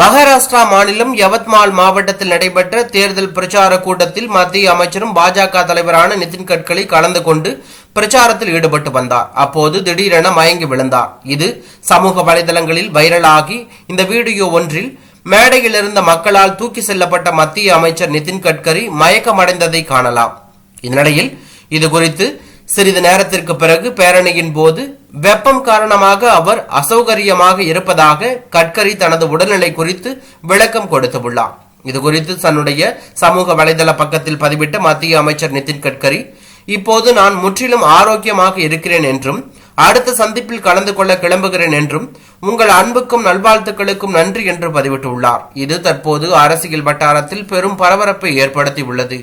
மகாராஷ்டிரா மாநிலம் யவத்மால் மாவட்டத்தில் நடைபெற்ற தேர்தல் பிரச்சார கூட்டத்தில் மத்திய அமைச்சரும் பாஜக தலைவரான நிதின் கட்கரி கலந்து கொண்டு பிரச்சாரத்தில் ஈடுபட்டு வந்தார். அப்போது திடீரென மயங்கி விழுந்தார். இது சமூக வலைதளங்களில் வைரலாகி இந்த வீடியோ ஒன்றில் மேடையில் இருந்த மக்களால் தூக்கி செல்லப்பட்ட மத்திய அமைச்சர் நிதின் கட்கரி மயக்கமடைந்ததை காணலாம். இந்நிலையில் இது குறித்து சிறிது நேரத்திற்கு பிறகு பேரணியின் போது வெப்பம் காரணமாக அவர் அசௌகரியமாக இருப்பதாக கட்கரி தனது உடல்நிலை குறித்து விளக்கம் கொடுத்துள்ளார் இது குறித்து தன்னுடைய சமூக வலைதள பக்கத்தில் பதிவிட்ட மத்திய அமைச்சர் நிதின் கட்கரி இப்போது நான் முற்றிலும் ஆரோக்கியமாக இருக்கிறேன் என்றும் அடுத்த சந்திப்பில் கலந்து கொள்ள கிளம்புகிறேன் என்றும் உங்கள் அன்புக்கும் நல்வாழ்த்துக்களுக்கும் நன்றி என்று பதிவிட்டுள்ளார் இது தற்போது அரசியல் வட்டாரத்தில் பெரும் பரபரப்பை ஏற்படுத்தியுள்ளது